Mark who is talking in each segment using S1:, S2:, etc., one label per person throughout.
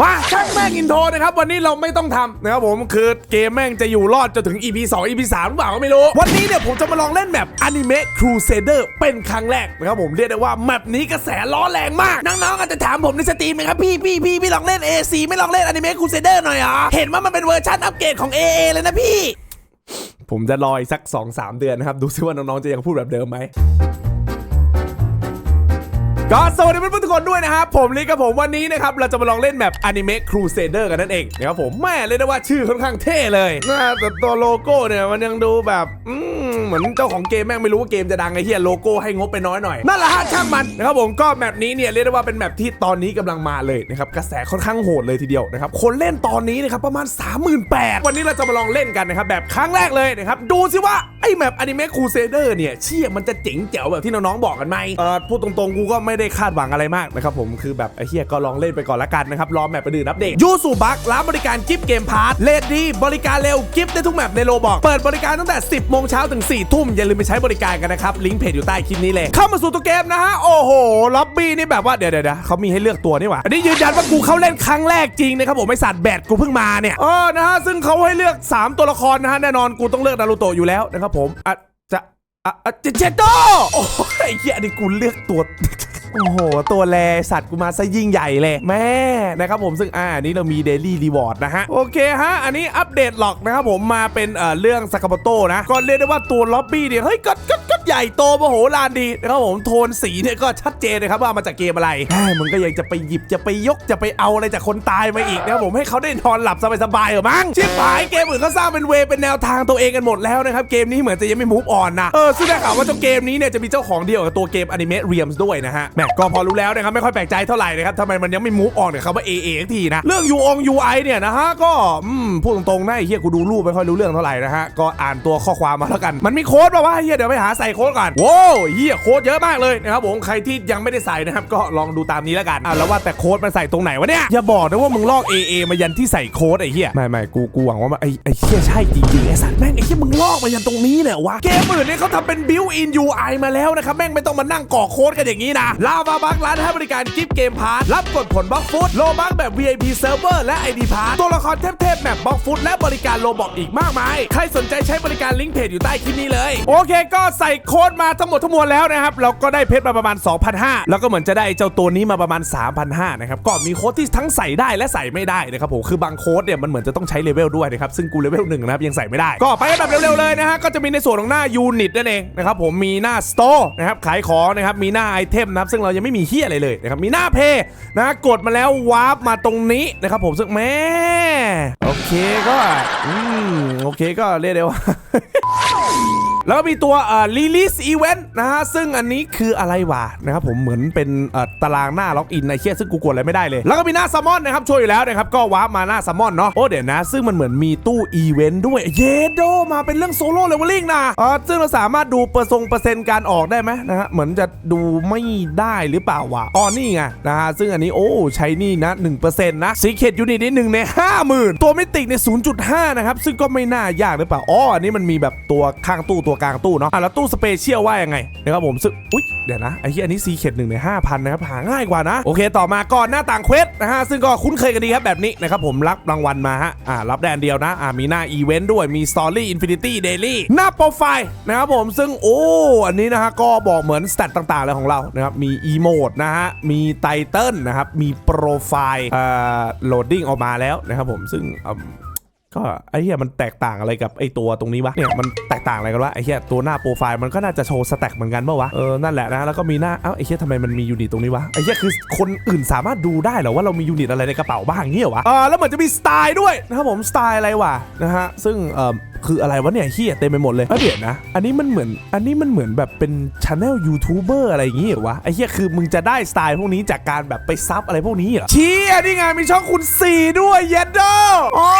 S1: มาช่างแม่งอินโทรนะครับวันนี้เราไม่ต้องทำนะครับผมคือเกมแม่งจะอยู่รอดจนถึง EP 2 EP 3หรือเปล่าก็ไม่รู้ วันนี้เนี่ยผมจะมาลองเล่นแมปอนิเมะครูเซเดอร์เป็นครั้งแรกนะครับผมเรียกได้ว่าแมปนี้กระแสล้อแรงมาก น้องๆอาจจะถามผมในสตรีมนะครับพี่พี่พี่พี่ลองเล่น AC ไม่ลองเล่นอนิเมะครูเซเดอร์หน่อยเหรอเห็นว่ามันเป็นเวอร์ชันอัปเกรดของ AA เลยนะพี่ ผมจะรออีกสัก 2-3 เดือนนะครับดูซิว่าน้องๆจะยังพูดแบบเดิมไหม ก็สวัสดีเพื่อนๆทุกคนด้วยนะครับผมลิกกับผมวันนี้นะครับเราจะมาลองเล่นแบบอนิเมะครูเซเดอร์กันนั่นเองนะครับผมแม่เลยกได้ว่าชื่อค่อนข้างเท่เลยน่าแต่ตัวโลโก้เนี่ยมันยังดูแบบ อืม เหมือนเจ้าของเกมแม่งไม่รู้ว่าเกมจะดังไอ้เหี้ยโลโก้ให้งบไปน้อยหน่อยนั่นแหละฮะช่างมันนะครับผมก็แมปนี้เนี่ยเรียกได้ว่าเป็นแมปที่ตอนนี้กำลังมาเลยนะครับกระแสค่อนข้างโหดเลยทีเดียวนะครับคนเล่นตอนนี้นะครับประมาณ 38,000วันนี้เราจะมาลองเล่นกันนะครับแบบครั้งแรกเลยนะครับดูสิว่าไอ้แมปอนิเมะครูเซเดอร์เนี่ยเชี่ยมันจะเจ๋งแจ๋วแบบที่น้องๆบอกกันไหมเออพูดตรงๆกูก็ไม่ได้คาดหวังอะไรมากนะครับผมคือแบบไอ้เฮียก็ลองเล่นไปก่อนละกันนะครับรอแมปอื่นอัปเดตยูสูบักร้านบริการกิฟต์เกมพาร์ทเลดดีบริการเร็วกิฟต์ได้ทุกแมปในโลบอกเปิดบริการตั้งแต่ 10โมงเช้าถึง4ทุ่มอย่าลืมไปใช้บริการกันนะครับ ลิงก์เพจอยู่ใต้คลิปนี้เลย เข้ามาสู่ตัวเกมนะฮะ โอ้โห ล็อบบี้นี่แบบว่า เดี๋ยวเดี๋ยวเดี๋ยวเขามีให้เลือกตัวนี่หว่า อันนี้ยืนยันว่ากูเข้าเล่นครั้งแรกจริงนะครับผมไม่สัตว์แบตกูเพิ่งมาเนี่ยเออนะฮะ ซึ่งเขาให้เลือก 3 ตัวละครนะฮะ แน่นอนกูต้องเลือกนารูโตะอยู่แล้วนะครับผมอะจะอะอะเจเจโตโอ้ยเฮียอันนี้กูเลือกตัว โอ้โห ตัวแลสัตว์กูมาซะยิ่งใหญ่เลย แม่นะครับผมซึ่งอ่าอันนี้เรามีเดลี่รีวอร์ดนะฮะ โอเคฮะ อันนี้อัปเดตหลอกนะครับผมมาเป็นเอ่อเรื่องสกาโมโตนะ ก็เรียกได้ว่าตัวล็อบบี้เนี่ย เฮ้ยก็ก็ก็ใหญ่โตมโหฬารดีนะครับผมโทนสีเนี่ยก็ชัดเจนนะครับว่ามาจากเกมอะไรแหมมึงก็ยังจะไปหยิบจะไปยกจะไปเอาอะไรจากคนตายมาอีกนะครับผมให้เขาได้นอนหลับสบายๆเหรอมั้งชิบหายเกมอื่นเขาสร้างเป็นเวเป็นแนวทางตัวเองกันหมดแล้วนะครับเกมนี้เหมือนจะยังไม่มูฟออนนะเออซึ่งได้ข่าวว่าเจ้าเกมนี้เนี่ยจะมีเจ้าของเดียวกับตัวเกมอนิเมะเรียมส์ด้วยนะฮะแมก็พอรู้แล้วนะครับไม่ค่อยแปลกใจเท่าไหร่นะครับทำไมมันยังไม่มูฟออนกับคำว่า AA สักทีนะเรื่อง U อง UI เนี่ยนะฮะก็พูดตรงๆนะไอ้เฮียกูดูรูปไม่ค่อยรู้เรื่องเท่าไหร่นะฮะก็อ่านตัวข้อความมาแล้วกันมันมีโค้ดป่าวะเฮียเดี๋ยวไปหาใส่โค้ดก่อนโว้วเฮียโค้ดเยอะมากเลยนะครับผมใครที่ยังไม่ได้ใส่นะครับก็ลองดูตามนี้แล้วกันอะแล้วว่าแต่โค้ดมันใส่ตรงไหนวะเนี่ยอย่าบอกนะว่ามึงลอก AA มายันที่ใส่โค้ดไอ้เฮียไม่ไม่กูกูหวังว่าไอ้ไอ้เฮียใช่จริงๆไอ้สัตว์แม่งไอ้เฮียมึงลอกมายันตรงนี้เลยวะเกมอื่นเนี่ยเขาทำเป็น built in UI มาแล้วนะครับแม่งไม่ต้องมานั่งกรอโค้ดกันอย่างนี้นะลาวาบักร้านให้บริการกิฟต์เกมพาร์ทรับกดผลบล็อกฟุตโลบักแบบ VIP Server และ ID พาร์ตัวละครเทพๆแบบบล็อกฟุตและบริการโลบอกอีกมากมาย ใครสนใจใช้บริการลิงก์เพจอยู่ใต้คลิปนี้เลย โอเค ก็ใส่โค้ดมาทั้งหมดทั้งมวลแล้วนะครับเราก็ได้เพชรมาประมาณ 2,500 แล้วก็เหมือนจะได้เจ้าตัวนี้มาประมาณ 3,500นะครับก็มีโค้ดที่ทั้งใส่ได้และใส่ไม่ได้นะครับผมคือบางโค้ดเนี่ยมันเหมือนจะต้องใช้เลเวลด้วยนะครับซึ่งกูเลเวลหนึ่งนะครับยังใส่ไม่ได้ ก็ไปกันแบบเร็วๆเลยนะฮะก็จะมีในส่วนของหน้ายูนิตนั่นเองนะครับผมมีหน้าสโตร์นะครับขายของนะครับมีหน้าไอเทมนะครับซึ่งเรายังไม่มีเฮียอะไรเลยนะครับมีหน้าเพย์นะกดมาแล้ววาร์ปมาตรงนี้นะครับผมซึ่งแม่โอเคก็อืมโอเคก็เรียกได้ว่าแล้วก็มีตัวเอ่อ release event นะฮะ ซึ่งอันนี้คืออะไรวะนะครับผมเหมือนเป็นเอ่อตารางหน้าล็อกอินในเคียซึ่งกูกดอะไรไม่ได้เลย แล้วก็มีหน้าซัมมอนนะครับช่วยอยู่แล้วนะครับ ก็วาร์ปมาหน้าซัมมอนเนาะโอ้เดี๋ยวนะ ซึ่งมันเหมือนมีตู้อีเวนต์ด้วย เยโดมาเป็นเรื่องโซโล่เลเวลลิ่งนะเออซึ่งเราสามารถดูเปอร์ซงเปอร์เซ็นต์การออกได้ไหมนะฮะเหมือนจะดูไม่ได้ได้หรือเปล่าวะอ๋อนี่ไงนะฮะซึ่งอันนี้โอ้ใช้นี่นะ1%นะซีเคดยูนิตนี่หนึ่งใน 50,000 ตัวมิติใน 0.5 นะครับ ซึ่งก็ไม่น่ายากหรือเปล่าอ๋ออันนี้มันมีแบบตัวข้างตู้ตัวกลางตู้เนาะอะแล้วตู้สเปเชียลว่ายังไงนะครับผมซึ่งอุ๊ยเดี๋ยวนะไอ้ที่อันนี้ซีเคดหนึ่งใน 5,000 นะครับหาง่ายกว่านะ โอเค ต่อมาก่อนหน้าต่างเควสนะฮะซึ่งก็คุ้นเคยกันดีครับแบบนี้นะครับผมรับรางวัลมาฮะอ่ารับแดนเดียวนะอ่ามีหน้าอีเวนต์ด้วยมีสตอรี่อินฟินิตี้เดลี่หน้าโปรไฟล์นะครับผมซึ่งโอ้อันนี้นะฮะก็บอกเหมือนสเตตต่างๆเลยของเรานะครับมีอีโมดนะฮะ มีไตเติลนะครับ มีโปรไฟล์โหลดดิ้งออกมาแล้วนะครับผม ซึ่ง ก็ไอ้เหี้ยมันแตกต่างอะไรกับไอ้ตัวตรงนี้วะเนี่ยมันแตกต่างอะไรกันวะไอ้เหี้ยตัวหน้าโปรไฟล์มันก็น่าจะโชว์สแต็กเหมือนกันปะวะเออนั่นแหละนะแล้วก็มีหน้าเอ้าไอ้เหี้ยทำไมมันมียูนิตตรงนี้วะไอ้เหี้ยคือคนอื่นสามารถดูได้เหรอว่าเรามียูนิตอะไรในกระเป๋าบ้างเงี้ยวะเออแล้วเหมือนจะมีสไตล์ด้วยนะครับผมสไตล์อะไรวะนะฮะซึ่งเอ่อคืออะไรวะเนี่ยเฮียเต็มไปหมดเลยเดี๋ยวนะ อันนี้มันเหมือน อันนี้มันเหมือนแบบเป็นช anel ยูทูบเบอร์อะไรอย่างงี้เหรอวะ ไอ้เหี้ยคือมึงจะได้สไตล์พวกนี้จากการแบบไปซับอะไรพวกนี้เหรอเชี่ยนี่ไงมีช่องคุณสี่ด้วยเยดโดอ๋อ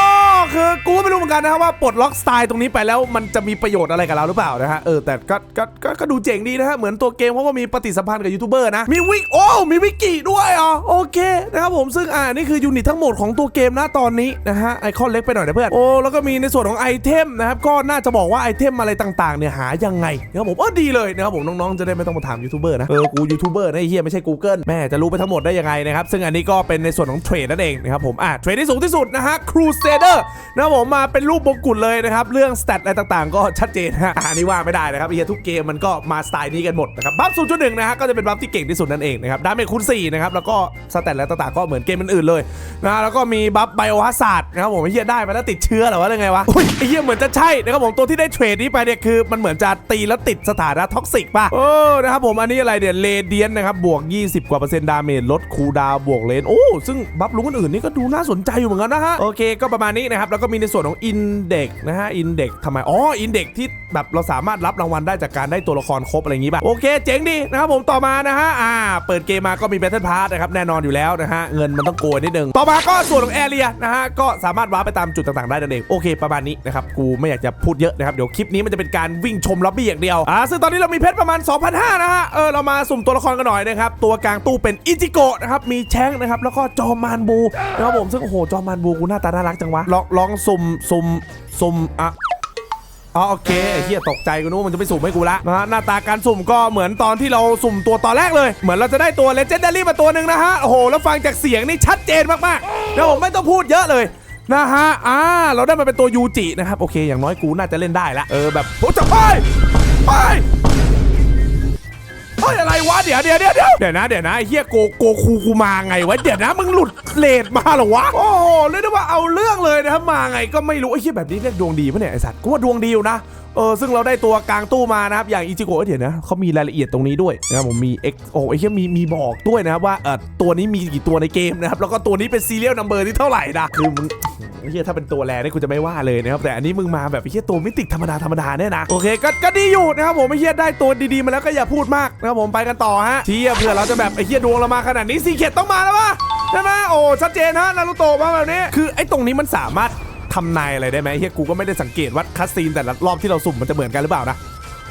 S1: คืคือกูก็ไม่รู้เหมือนกันนะครับว่าปลดล็อกสไตล์ตรงนี้ไปแล้วมันจะมีประโยชน์อะไรกับเราหรือเปล่านะฮะเออแต่ก็ก็ก็ก็ดูเจ๋งดีนะฮะเหมือนตัวเกมเขาก็มีปฏิสัมพันธ์กับยูทูบเบอร์นะมีวิกโอ้มีวิกิด้วยอ๋อโอเคนะครับผมซึ่งอ่านี่คือยูนิตทั้งหมดของตัวเกมนะตอนนี้นะฮะไอคอนเล็กไปหน่อยนะเพื่อนโอ้แล้วก็มีในส่วนของไอเทมนะครับก็น่าจะบอกว่าไอเทมอะไรต่างๆเนี่ยหายังไงนะครับผมเออดีเลยนะครับผมน้องๆจะได้ไม่ต้องมาถามยูทูบเบอร์นะเออกูยูทูบเบอร์นะไอ้เฮียไม่ใช่ Google แม่จะรู้ไปทั้งหมดได้ยังไงนะครับซึ่งอันนี้ก็เป็นในส่วนของเทรดนั่นเองนะครับผมอะเทรดที่สูงที่สุดนะฮะ Crusader นะครับผมมาเป็นรูปมงกุฎเลยนะครับ เรื่องสเตตอะไรต่างๆ ก็ชัดเจนฮะอันนี้ว่าไม่ได้นะครับไอ้เฮียทุกเกมมันก็มาสไตล์นี้กันหมดนะครับบัฟ0.1นะฮะก็จะเป็นบัฟที่เก่งที่สุดนั่นเองนะครับดาเมจคูณ4นะครับแล้วก็สเตตอะไรต่างๆ ก็เหมือนเกมอื่นๆเลยนะแล้วก็มีบัฟไบโอฮาซาร์ดนะครับผมไอ้เฮียได้มาแล้วติดเชื้อหรอวะหรือไงวะอุ๊ยไอ้เฮียเหมือนจะใช่นะครับผมตัวที่ได้เทรดนี้ไปเนี่ยคือมันเหมือนจะตีแล้วติดสถานะท็อกซิกป่ะโอ้นะครับผมอันนี้อะไรเนี่ยเลเดียนนะครับบวก 20 กว่าเปอร์เซ็นต์ดาเมจลดคูดาวบวกเลนโอ้ซึ่งบัฟลุงอื่นๆนี่ก็ดูน่าสนใจอยู่เหมือนกันนะฮะโอเคก็ประมาณนี้นะครับแล้วก็มีในส่วนของอินเด็กนะฮะอินเด็กทำไมอ๋ออินเด็กที่แบบเราสามารถรับรางวัลได้จากการได้ตัวละครครบอะไรอย่างงี้ป่ะโอเคเจ๋งดีนะครับผมต่อมานะฮะอ่าเปิดเกมมาก็มี Battle Pass นะครับแน่นอนอยู่แล้วนะฮะเงินมันต้องโกยนิดนึงต่อมาก็ส่วนของแอเรียนะฮะก็สามารถว้าร์ไปตามจุดต่างๆได้นั่นเองโอเค ประมาณนี้นะครับกูไม่อยากจะพูดเยอะนะครับเดี๋ยวคลิปนี้มันจะเป็นการวิ่งชมล็อบบี้อย่างเดียวอ่าซึ่งตอนนี้เรามีเพชรประมาณ 2,500นะฮะเออเรามาสุ่มตัวละครกันหน่อยนะครับตัวกลางตู้เป็นอิจิโกะนะครับมีแช้งนะครับแล้วก็จอมานบูนะครับผมซึ่งโอ้โหจอมานบูกูหน้าตาน่ารักจังวะลองลองสุ่มสุ่มสุ่มอะอ๋อโอเคไอ้เฮียตกใจกูนึกว่ามันจะไปสุ่มให้กูละนะฮะหน้าตาการสุ่มก็เหมือนตอนที่เราสุ่มตัวตอนแรกเลย เหมือนเราจะได้ตัว Legendary มาตัวหนึ่งนะฮะโอ้โหแล้วฟังจากเสียงนี่ชัดเจนมากๆแล้วผมไม่ต้องพูดเยอะเลยนะฮะอ่าเราได้มาเป็นตัวยูจินะครับโอเค อย่างน้อยกูน่าจะเล่นได้ละเออแบบโอ้จะไปไป เฮ้ยอะไรวะเดี๋ยวเดี๋ยวเดี๋ยวเดี๋ยวเดี๋ยวนะเดี๋ยวนะเฮียโกโกคูกูมาไงวะเดี๋ยวนะมึงหลุดเลดมาเหรอวะโอ้โหเรียกได้ว่าเอาเรื่องเลยนะครับมาไงก็ไม่รู้ไอ้เฮียแบบนี้เรียกดวงดีปะเนี่ยไอ้สัตว์กูว่าดวงดีอยู่นะเออซึ่งเราได้ตัวกลางตู้มานะครับ อย่างอิจิโกะเดี๋ยวนะเขามีรายละเอียดตรงนี้ด้วยนะครับผมมี X โอ้ไอ้เหี้ยมีมีบอกด้วยนะครับว่าเออตัวนี้มีกี่ตัวในเกมนะครับ แล้วก็ตัวนี้เป็นซีเรียลนัมเบอร์ที่เท่าไหร่นะคือมึง เหี้ยถ้าเป็นตัวแรนี่กูจะไม่ว่าเลยนะครับแต่อันนี้มึงมาแบบไอ้เหี้ยตัวมิติธรรมดาธรรมดาเนี่ยนะโอเคก็ก็ดีอยู่นะครับผมไอ้เหี้ยได้ตัวดีๆมาแล้วก็อย่าพูดมากนะครับผมไปกันต่อฮะเที่ยเผื่อเราจะแบบไอ้เหี้ยดวงเรามาขนาดนี้ซีเข็ดต้องมาแล้ววะใช่ไหมโอ้ชัดเจนฮะนารูโตะมาแบบนี้คือไอ้ตรงนี้มันสามารถทำนายอะไรได้ไหมเฮียกูก็ไม่ได้สังเกตว่าคัสซีนแต่ละรอบที่เราสุ่มมันจะเหมือนกันหรือเปล่านะ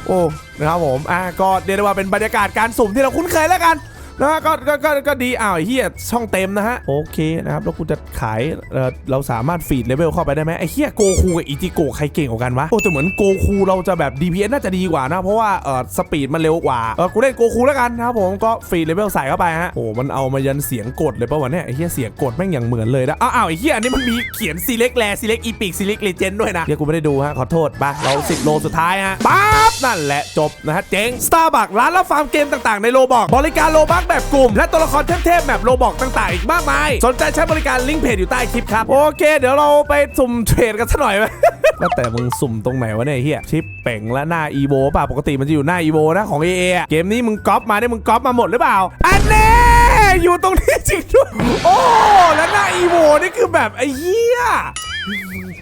S1: โอ้นะครับผมอะก็เรียกได้ว่าเป็นบรรยากาศการสุ่มที่เราคุ้นเคยแล้วกัน นะฮะก็ก็ก็ก็ดีอ้าวไอ้เฮียช่องเต็มนะฮะโอเคนะครับแล้วกูจะขายเอ่อเราสามารถฟีดเลเวลเข้าไปได้ไหมไอ้เฮียโกคูกับอิจิโกะใครเก่งกว่ากันวะโอ้แต่เหมือนโกคูเราจะแบบ DPS น่าจะดีกว่านะ เพราะว่าเออสปีดมันเร็วกว่าเออกูเล่นโกคูแล้วกันนะครับผมก็ฟีดเลเวลใส่เข้าไปฮะโอ้มันเอามายันเสียงกดเลยปะวะเนี่ยไอ้เฮียเสียงกดแม่งอย่างเหมือนเลยนะอ้าวอ้าวไอ้เฮียอันนี้มันมีเขียน select rare select epic select legend ด้วยนะเฮียกูไม่ได้ดูฮะขอโทษไปเรา10โลสุดท้ายฮะปั๊บนั่นแหละจบนะฮะเจ๊ง Starbucks ร้านรับฟาร์มเกมต่างๆในโลบอกบริการโลบักแบบกลุ่ม และตัวละครเทพๆแบบโลบอกต่างๆ อีกมากมาย สนใจใช้บริการลิงก์เพจอยู่ใต้คลิปครับ โอเค เดี๋ยวเราไปสุ่มเทรดกันสักหน่อยไหมแล้วแต่มึงสุ่มตรงไหนวะเนี่ยเฮียชิปเป่งและหน้าอีโวป่ะปกติมันจะอยู่หน้าอีโวนะของ AA อเกมนี้มึงก๊อปมาเนี่ยมึงก๊อปมาหมดหรือเปล่าอันแน่อยู่ตรงนี้จริงด้วยโอ้แล้วหน้าอีโวนี่คือแบบไอ้เหี้ย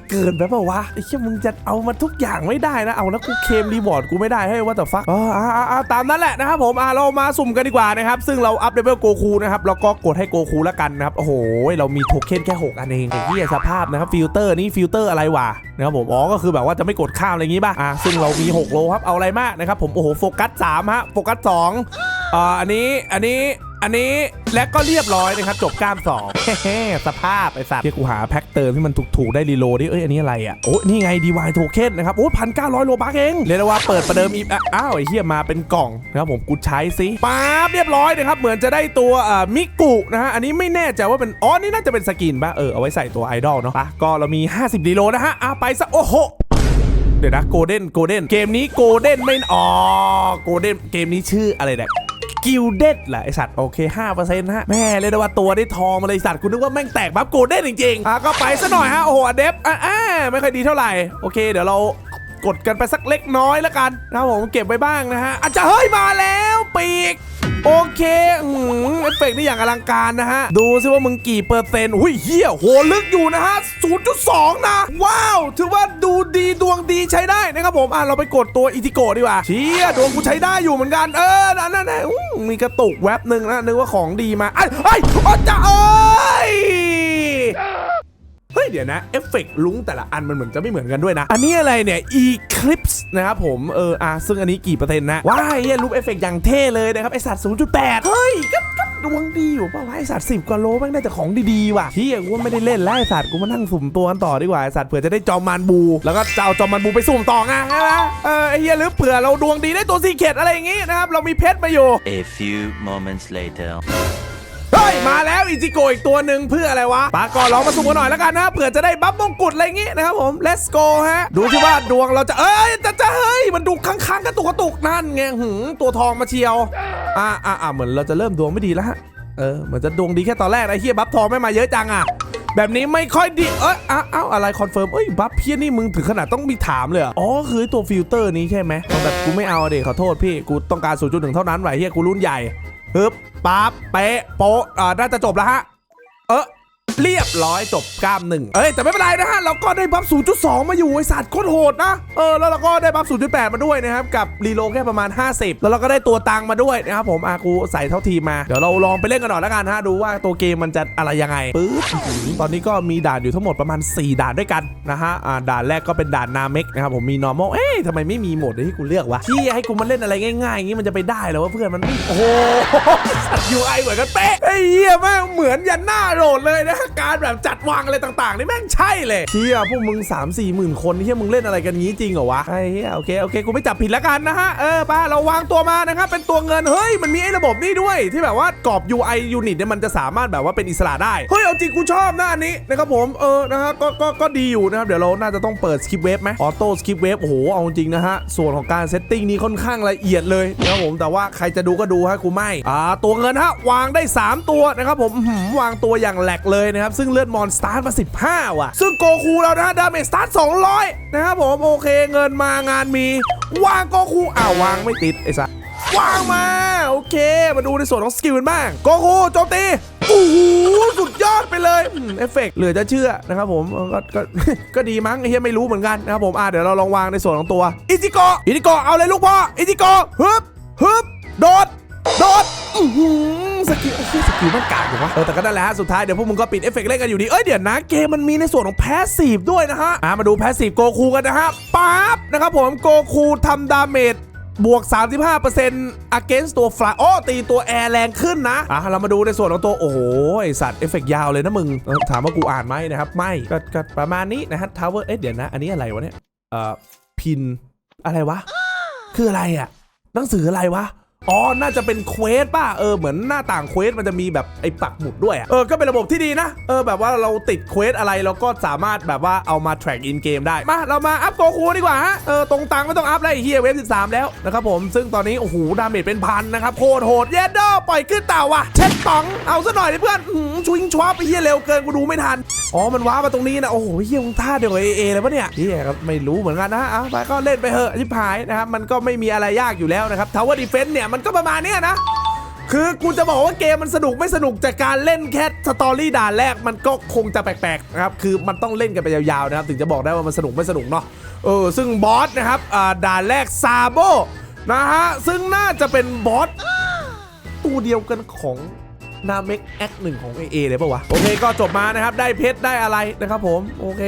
S1: เกินไปเปล่าวะไอ้เชี่ยมึงจะเอามาทุกอย่างไม่ได้นะเอานะกูเคมรีวอร์ดกูไม่ได้ให้ว่าแต่ฟักอ๋ออ่าอ่าตามนั้นแหละนะครับผมอ่าเรามาสุ่มกันดีกว่านะครับซึ่งเราอัพเลเวลโกคูนะครับแล้วก็กดให้โกคูแล้วกันนะครับโอ้โหเรามีโทเค็นแค่ 6 อันเองไอ้เหี้ยสภาพนะครับฟิลเตอร์นี่ฟิลเตอร์อะไรวะนะครับผมอ๋อก็คือแบบว่าจะไม่กดข้ามอะไรอย่างงี้ป่ะอ่าซึ่งเรามี 6 โลครับเอาอะไรมากนะครับผมโอ้โหโฟกัส3ฮะโฟกัส2อ่าอันนี้อันนี้ อันนี้และก็เรียบร้อยนะครับจบกล้ามสองเฮ้ๆสภาพไอ้สัตว์ที่กูหาแพ็คเติมที่มันถูกๆได้รีโหลดดิเอ้ยอันนี้อะไรอะโอ้นี่ไงดีวายโทเค็นนะครับโอ้พันเก้าร้อยโลบักเองเรียกได้ว่าเปิดประเดิมอีกอะอ้าวไอ้เหี้ยมาเป็นกล่องนะครับผมกูใช้สิป๊าบเรียบร้อยนะครับเหมือนจะได้ตัวอ่ามิกุนะฮะอันนี้ไม่แน่ใจว่าเป็นอ๋อนี่น่าจะเป็นสกินป่ะเออเอาไว้ใส่ตัวไอดอลเนาะปะก็เรามี 50ดีโลนะฮะอะไปซะโอ้โหเดี๋ยวนะโกลเด้นโกลเด้นเกมนี้โกลเด้นไม่อ๋อโกลเด้นเกมนี้ชื่ออะไรเนี่ย กิลเด็ดแหละไอสัตว์โอเค5%ฮะแม่เลยนะว่าตัวได้ทองมาเลยสัตว์คุณนึกว่าแม่งแตกบัฟโกลเด้นจริงๆอะก็ไปซะหน่อยฮะโอ้โหเดฟอ่าไม่ค่อยดีเท่าไหร่โอเค เดี๋ยวเรากดกันไปสักเล็กน้อยแล้วกันนะผมเก็บไว้บ้างนะฮะอาจจะเฮ้ยมาแล้วปีก โอเคอืมเอฟเฟกต์นี่อย่างอลังการนะฮะ ดูซิว่ามึงกี่เปอร์เซ็นต์อุ้ยเฮียโหลึกอยู่นะฮะ 0.2 นะ ว้าว ถือว่าดูดีดวงดีใช้ได้นะครับผม อะ เราไปกดตัวอิติโกดีกว่าเชี่ยดวงกูใช้ได้อยู่เหมือนกัน เออ นั่นนั่นนั่นอื้อมีกระตุกแวบหนึ่งนะ นึกว่าของดีมาไอ้ไอ้อ๋อจะเอ้ยเฮ้ยเดี๋ยวนะเอฟเฟกต์ลุ้งแต่ละอันมันเหมือนจะไม่เหมือนกันด้วยนะ อันนี้อะไรเนี่ย Eclipse นะครับผมเอออะซึ่งอันนี้กี่เปอร์เซ็นต์นะว้ายเหี้ยรูปเอฟเฟกต์อย่างเท่เลยนะครับไอสัตว์0.8 เฮ้ยก็ก็ดวงดีอยู่ป่าวไอสัตว์10กว่าโลแม่งได้แต่ของดีๆว่ะเฮียกูว่าไม่ได้เล่นแล้วไอสัตว์กูมานั่งสุ่มตัวกันต่อดีกว่าไอสัตว์เผื่อจะได้จอมมานบู แล้วก็จะเอาจอมมานบูไปสุ่มต่อไงใช่ไหมเออไอเฮียหรือเผื่อเราดวงดีได้ตัวซีเคดอะไรอย่างงี้นะครับเรามีเพชรมาอยู่
S2: A few moments later. ้
S1: ยมาแล้วอิจิโกอีกตัวหนึ่งเพื่ออะไรวะปาก่อนลองมาสุ่มกันหน่อยแล้วกันนะเผื่อจะได้บัฟมงกุฎอะไรงี้นะครับผม let's go ฮะ ดูที่ว่าดวงเราจะเอ้ยจะจะเฮ้ยมันดูค้างๆกระตุกกระตุกนั่นไงหืมตัวทองมาเชียวอ่าอ่าอ่าเหมือนเราจะเริ่มดวงไม่ดีแล้วฮะเออเหมือนจะดวงดีแค่ตอนแรกนะเฮียบัฟทองไม่มาเยอะจังอะแบบนี้ไม่ค่อยดี เอ้ยอ้าวอ้าอะไรคอนเฟิร์ม เอ้ย บัฟเพี้ยนี่มึงถึงขนาดต้องมีถามเลยอ๋อ คือตัวฟิลเตอร์นี้ใช่ไหมแบบกูไม่เอาเด็กขอโทษพี่ กูต้องการ 0.1 เท่านั้นไหวเฮียกูรุ่นใหญ่ ฮึบปั๊บเป๊ะโป๊ะอ่าน่าจะจบแล้วฮะ เออ เรียบร้อยจบกล้ามหนึ่งเอ้ยแต่ไม่เป็นไรนะฮะเราก็ได้บัฟ 0.2 มาอยู่ไอสัตว์โคตรโหดนะเออแล้วเราก็ได้บัฟ 0.8 มาด้วยนะครับกับรีโลแค่ประมาณ 50 แล้วเราก็ได้ตัวตังมาด้วยนะครับผมอากูใส่เท่าทีมาเดี๋ยวเราลองไปเล่นกันหน่อยแล้วกันฮะดูว่าตัวเกมมันจะอะไรยังไงปึ๊บตอนนี้ก็มีด่านอยู่ทั้งหมดประมาณ 4 ด่านด้วยกันนะฮะอ่าด่านแรกก็เป็นด่านนาเมกนะครับผมมี normal เอ๊ะทำไมไม่มีโหมดที่กูเลือกวะที่ให้กูมาเล่นอะไรง่ายๆอย่างงี้มันจะไปได้เหรอวะเพื่อนมันโอ้โหสัตว์ UI เหมือนกันเป๊ะ อ้เหี้ยแม่งเหมือนยันหน้าโหลดเลยนะการแบบจัดวางอะไรต่างๆนี่แม่งใช่เลยเชี่ยพวกมึง 3 4หมื่นคนเฮียมึงเล่นอะไรกันงี้จริงเหรอวะไอ้เหี้ยโอเคโอเคกูไม่จับผิดแล้วกันนะฮะเออป้าเราวางตัวมานะครับเป็นตัวเงินเฮ้ยมันมีไอ้ระบบนี่ด้วย ที่แบบว่ากรอบ UI unit เนี่ยมันจะสามารถแบบว่าเป็นอิสระได้เฮ้ยเอาจริงกูชอบหน้านี้นะครับผมเออนะฮะก็ก็ก็ดีอยู่นะครับเดี๋ยวเราน่าจะต้องเปิดสคริปต์เวฟไหมออโต้สคริปต์เวฟโอ้โหเอาจริงนะฮะส่วนของการเซตติ้งนี่ค่อนข้างละเอียดเลยนะครับผมแต่ว่าใครจะดูก็ดูฮะกูไม่อ่าตัวเงินฮะวางได้ 3ตัวนะครับผมวางตัวอย่างแหลกเลยนะครับ ซึ่งเลือดมอนสตาร์ทมา 15 ว่ะ ซึ่งโกคูเรานะดาเมจสตาร์ท200 นะครับผม โอเคเงินมางานมี วางโกคูอ้าววางไม่ติด ไอ้สัสวางมา โอเค มาดูในส่วนของสกิลกันบ้าง โกคูโจมตีโอ้โหสุดยอดไปเลยเอฟเฟกเหลือจะเชื่อนะครับผมก็ก็ก็ดีมั้งไอ้เฮียไม่รู้เหมือนกันนะครับผมอะเดี๋ยวเราลองวางในส่วนของตัวอิจิโกอิจิโกเอาเลยลูกพ่ออิจิโกฮึบฮึบโดด โดดอื้อหือสกิลไอ้เหี้ยสกิลมันกากอยู่วะเออแต่ก็นั่นแหละฮะสุดท้ายเดี๋ยวพวกมึงก็ปิดเอฟเฟกต์เล่นกันอยู่ดีเอ้ยเดี๋ยวนะเกมมันมีในส่วนของแพสซีฟด้วยนะฮะอะมาดูแพสซีฟโกคูกันนะฮะปั๊บนะครับผมโกคูทำดาเมจบวก 35% against ตัวฟลาโอ้ตีตัวแอร์แรงขึ้นนะ อะ เรามาดูในส่วนของตัว โอ้โหไอสัตว์เอฟเฟกต์ยาวเลยนะมึง ถามว่ากูอ่านไหมนะครับ ไม่ก็ก็ประมาณนี้นะฮะทาวเวอร์เอ๊ะเดี๋ยวนะ อันนี้อะไรวะเนี่ย เอ่อ พิน อะไรวะ คืออะไรอะ หนังสืออะไรวะ อ๋อ น่าจะเป็นเควสป่ะ เออ เหมือนหน้าต่างเควสมันจะมีแบบไอ้ปักหมุดด้วยอะเออ ก็เป็นระบบที่ดีนะ เออ แบบว่าเราติดเควสอะไรเราก็สามารถแบบว่าเอามา track in game ได้ มา เรามาอัพโกคูดีกว่าฮะ เออ ตรงตังไม่ต้องอัพแล้วไอ้เฮียเวฟ13 แล้วนะครับผม ซึ่งตอนนี้ โอ้โห ดาเมจเป็นพันนะครับ โคตรโหด เยดดอปล่อยขึ้นเต่าว่ะ เช็ดต๋อง เอาซะหน่อยดิเพื่อนหืมชวิงชวับไอ้เฮียเร็วเกิน กูดูไม่ทันอ๋อ มันว้ามาตรงนี้นะ โอ้โหเฮียมึงท่าเดียวกับเอเอเลยปะเนี่ยเฮียก็ไม่รู้เหมือนกันนะเอาไปก็เล่นไปเถอะชิบหายนะครับ มันก็ไม่มีอะไรยากอยู่แล้วนะครับทาวเวอร์ดีเฟนต์เนี่ย มันก็ประมาณเนี้ยนะคือกูจะบอกว่าเกมมันสนุกไม่สนุกจากการเล่นแค่สตอรี่ด่านแรกมันก็คงจะแปลกๆนะครับคือมันต้องเล่นกันไปยาวๆนะครับถึงจะบอกได้ว่ามันสนุกไม่สนุกเนาะเออซึ่งบอสนะครับด่านแรกซาโบนะฮะซึ่งน่าจะเป็นบอสตัวเดียวกันของ นาเมกแอคหนึ่งของ AA เลยปะวะ โอเคก็จบมานะครับ ได้เพชรได้อะไรนะครับผม โอเค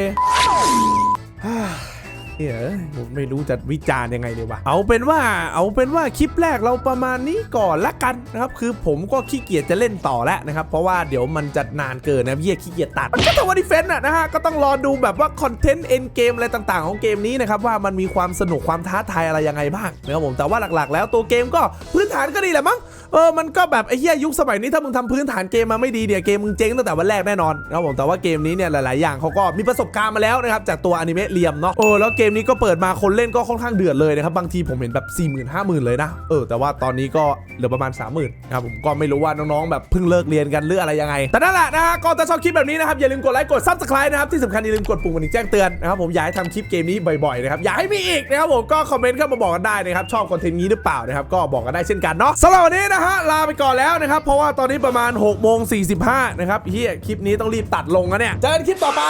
S1: เฮ้ยผมไม่รู้จะวิจารณ์ยังไงเลยวะเอาเป็นว่าเอาเป็นว่าคลิปแรกเราประมาณนี้ก่อนละกันนะครับคือผมก็ขี้เกียจจะเล่นต่อแล้วนะครับเพราะว่าเดี๋ยวมันจะนานเกินนะเพี่ขี้เกียจตัดก็แต่ว่าดิเฟนต์นะฮะก็ต้องรอดูแบบว่าคอนเทนต์เอ็นเกมอะไรต่างๆ ของเกมนี้นะครับว่ามันมีความสนุกความท้าทายอะไรยังไงบ้างนะครับผมแต่ว่าหลักๆ แล้วตัวเกมก็พื้นฐานก็ดีแหละมั้งเออมันก็แบบไอ้เหี้ยยุคสมัยนี้ถ้ามึงทำพื้นฐานเกมมาไม่ดีเนี่ยเกมมึงเจ๊งตั้งแต่วันแรกแน่นอนนะครับผมแต่ว่าเกมนี้เนี่ยหลายๆอย่างเขาก็มีประสบการณ์มาแล้วนะครับจากตัวอนิเมะเรียมเนาะเออแล้วเกมนี้ก็เปิดมาคนเล่นก็ค่อนข้างเดือดเลยนะครับ บางทีผมเห็นแบบ 4 0 0 0 0 5 0,000 เลยนะ เออ แต่ว่าตอนนี้ก็เหลือประมาณ 30,000นะครับผมก็ไม่รู้ว่าน้องๆแบบเพิ่งเลิกเรียนกันหรืออะไรยังไง แต่นั่นแหละนะฮะก็ถ้าชอบคลิปแบบนี้นะครับอย่าลืมกดไลค์กด subscribe นะครับที่สำคัญอย่าลืมกดปุ่มกระดิ่งแจ้งเตือนนะครับผมอยากให้ทำคลิปเกมนี้บ่อยๆนะครับอยากให้มีอีกนะครับผมก็คอมเมนต์เข้ามาบอกกันได้นะครับชอบคอนเทนต์นี้หรือเปล่านะครับก็บอกกันได้เช่นกันเนาะสำหรับวันนี้นะฮะลาไปก่อนแล้วนะครับเพราะว่าตอนนี้ประมาณ6โมง45นะครับเฮียคลิปนี้ต้องรีบตัดลงแล้วเนี่ยเจอกันคลิปต่อไป